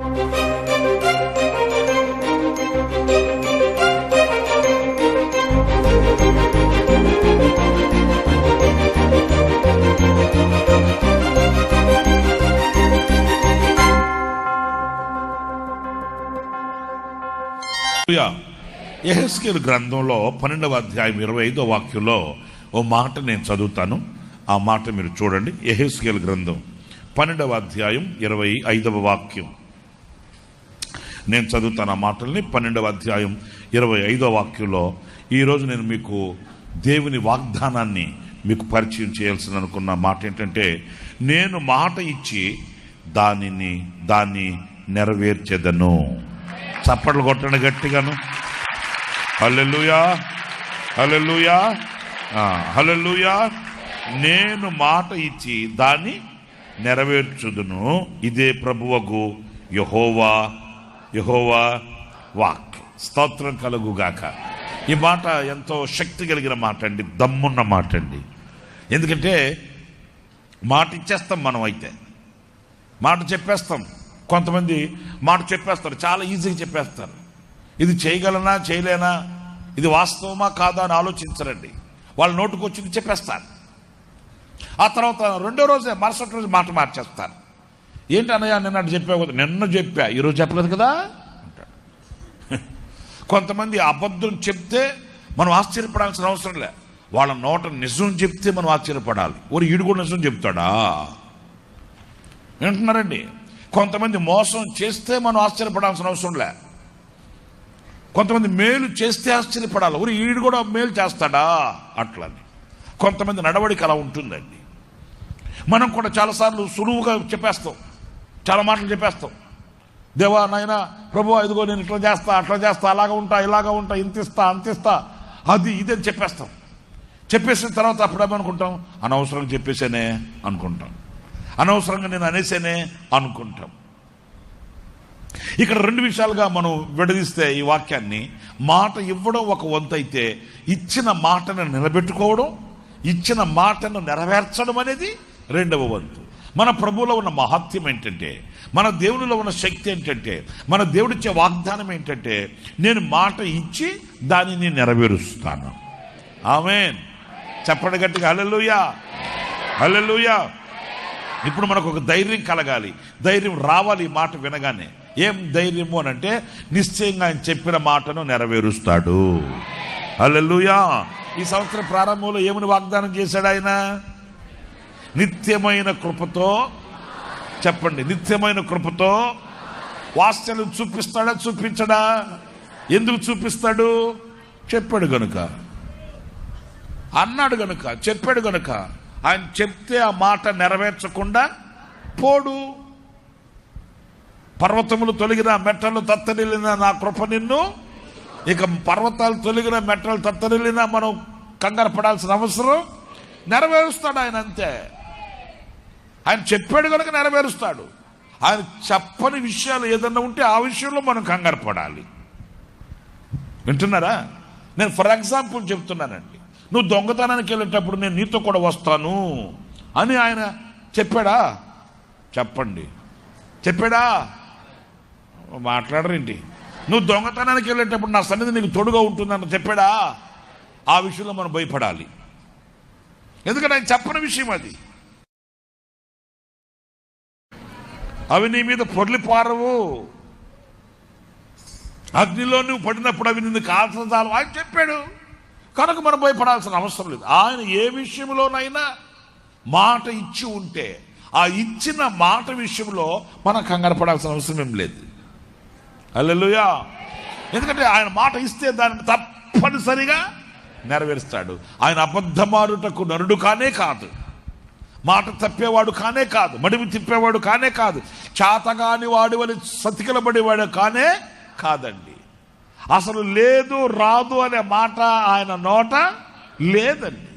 ఎహెస్కేల్ గ్రంథంలో పన్నెండవ అధ్యాయం ఇరవై ఐదో వాక్యంలో ఓ మాట నేను చదువుతాను. ఆ మాట మీరు చూడండి. ఎహెస్కేల్ గ్రంథం పన్నెండవ అధ్యాయం ఇరవై ఐదవ వాక్యం. నేను చదువుతాను ఆ మాటల్ని. పన్నెండవ అధ్యాయం ఇరవై ఐదో వాక్యంలో ఈరోజు నేను మీకు దేవుని వాగ్దానాన్ని మీకు పరిచయం చేయాల్సిన అనుకున్న మాట ఏంటంటే నేను మాట ఇచ్చి దానిని దాన్ని నెరవేర్చెదను. చప్పట్లు కొట్టండి గట్టిగాను. హల్లెలూయా హల్లెలూయా ఆ, నేను మాట ఇచ్చి దాన్ని నెరవేర్చుదును. ఇదే ప్రభువకు యహోవా. యహోవా వాక్. స్తోత్రం కలుగుగాక. ఈ మాట ఎంతో శక్తి కలిగిన మాట అండి దమ్మున్న మాట అండి. ఎందుకంటే మాట ఇచ్చేస్తాం మనం అయితే. మాట చెప్పేస్తాం. కొంతమంది మాట చెప్పేస్తారు చాలా ఈజీగా చెప్పేస్తారు. ఇది చేయగలనా చేయలేనా? ఇది వాస్తవమా కాదా అని ఆలోచించరండి. వాళ్ళ నోటుకు వచ్చింది చెప్పేస్తారు. ఆ తర్వాత రెండో రోజే మరుసటి రోజు మాట మార్చేస్తారు. ఏంటి అన్నయ్య నిన్న చెప్పావు కదా? నిన్న చెప్పా. ఈరోజు చెప్పలేదు కదా? అంటాడు. కొంతమంది అబద్ధం చెప్తే మనం ఆశ్చర్యపడాల్సిన అవసరం లే. వాళ్ళ నోట నిజం చెప్తే మనం ఆశ్చర్యపడాలి. ఓరి ఈడు కూడా నిజం చెప్తాడా? వింటున్నారండి? కొంతమంది మోసం చేస్తే మనం ఆశ్చర్యపడాల్సిన అవసరం లే. కొంతమంది మేలు చేస్తే ఆశ్చర్యపడాలి. ఊరి ఈడు కూడా మేలు చేస్తాడా? అట్లని. కొంతమంది నడవడిక అలా ఉంటుందండి. మనం కూడా చాలాసార్లు సులువుగా చెప్పేస్తాం. చాలా మాటలు చెప్పేస్తాం దేవా నాయన ప్రభు ఇదిగో నేను ఇట్లా చేస్తా అట్లా చేస్తా అలాగా ఉంటా ఇలాగ ఉంటా ఇంత ఇస్తా అంత ఇస్తా. అది ఇది అని చెప్పేస్తాం. చెప్పేసిన తర్వాత అప్పుడేమనుకుంటాం అనవసరంగా చెప్పేసేనే అనుకుంటాం. అనవసరంగా నేను అనేసేనే అనుకుంటాం. ఇక్కడ రెండు విషయాలుగా మనం విడదీస్తే ఈ వాక్యాన్ని. మాట ఇవ్వడం ఒక వంతైతే అయితే ఇచ్చిన మాటను నిలబెట్టుకోవడం ఇచ్చిన మాటను నెరవేర్చడం అనేది రెండవ వంతు. మన ప్రభువులో ఉన్న మహత్యం ఏంటంటే మన దేవునిలో ఉన్న శక్తి ఏంటంటే మన దేవుడిచ్చే వాగ్దానం ఏంటంటే నేను మాట ఇచ్చి దానిని నెరవేరుస్తాను. ఆమెన్. చెప్పండి గట్టిగా హల్లెలూయా. హల్లెలూయా. ఇప్పుడు మనకు ఒక ధైర్యం కలగాలి. ధైర్యం రావాలి ఈ మాట వినగానే. ఏం ధైర్యము అని అంటే నిశ్చయంగా ఆయన చెప్పిన మాటను నెరవేరుస్తాడు. అల్లెలుయా ఈ సంవత్సరం ప్రారంభంలో ఏమని వాగ్దానం చేశాడు ఆయన? నిత్యమైన కృపతో చెప్పండి నిత్యమైన కృపతో వాస్తలు చూపిస్తాడా చూపించడా? ఎందుకు చూపిస్తాడు? చెప్పాడు గనుక. అన్నాడు గనుక చెప్పాడు గనుక. ఆయన చెప్తే ఆ మాట నెరవేర్చకుండా పోడు. పర్వతములు తొలగిన మెట్టలు తత్తరిల్లిన నా కృప నిన్ను. ఇక పర్వతాలు తొలగిన మెట్టలు తత్తరిల్లిన మనం కంగారు పడాల్సిన అవసరం నెరవేరుస్తాడు ఆయన అంతే. ఆయన చెప్పాడు కనుక నెరవేరుస్తాడు. ఆయన చెప్పని విషయాలు ఏదన్నా ఉంటే ఆ విషయంలో మనం కంగారు పడాలి. వింటున్నారా? నేను ఫర్ ఎగ్జాంపుల్ చెప్తున్నానండి. నువ్వు దొంగతనానికి వెళ్ళేటప్పుడు నేను నీతో కూడా వస్తాను అని ఆయన చెప్పాడా? చెప్పండి. చెప్పాడా? మాట్లాడరేంటి? నువ్వు దొంగతనానికి వెళ్ళేటప్పుడు నా సన్నిధి నీకు తోడుగా ఉంటుందని చెప్పాడా? ఆ విషయంలో మనం భయపడాలి. ఎందుకంటే ఆయన చెప్పని విషయం అది. అవి నీ మీద పొర్లిపారవు అగ్నిలో నువ్వు పడినప్పుడు అవి నిన్ను కాల్చదాలు ఆయన చెప్పాడు కనుక మనం భయపడాల్సిన అవసరం లేదు. ఆయన ఏ విషయంలోనైనా మాట ఇచ్చి ఉంటే ఆ ఇచ్చిన మాట విషయంలో మనం కంగారు పడాల్సిన అవసరం ఏం లేదు. అల్లెలుయా ఎందుకంటే ఆయన మాట ఇస్తే దాన్ని తప్పనిసరిగా నెరవేరుస్తాడు. ఆయన అబద్ధమారుటకు నరుడు కానే కాదు. మాట తప్పేవాడు కానే కాదు మడిమి తిప్పేవాడు కానే కాదు చాతగాని వాడి వలి సతికిలబడేవాడు కానే కాదండి. అసలు లేదు రాదు అనే మాట ఆయన నోట లేదండి.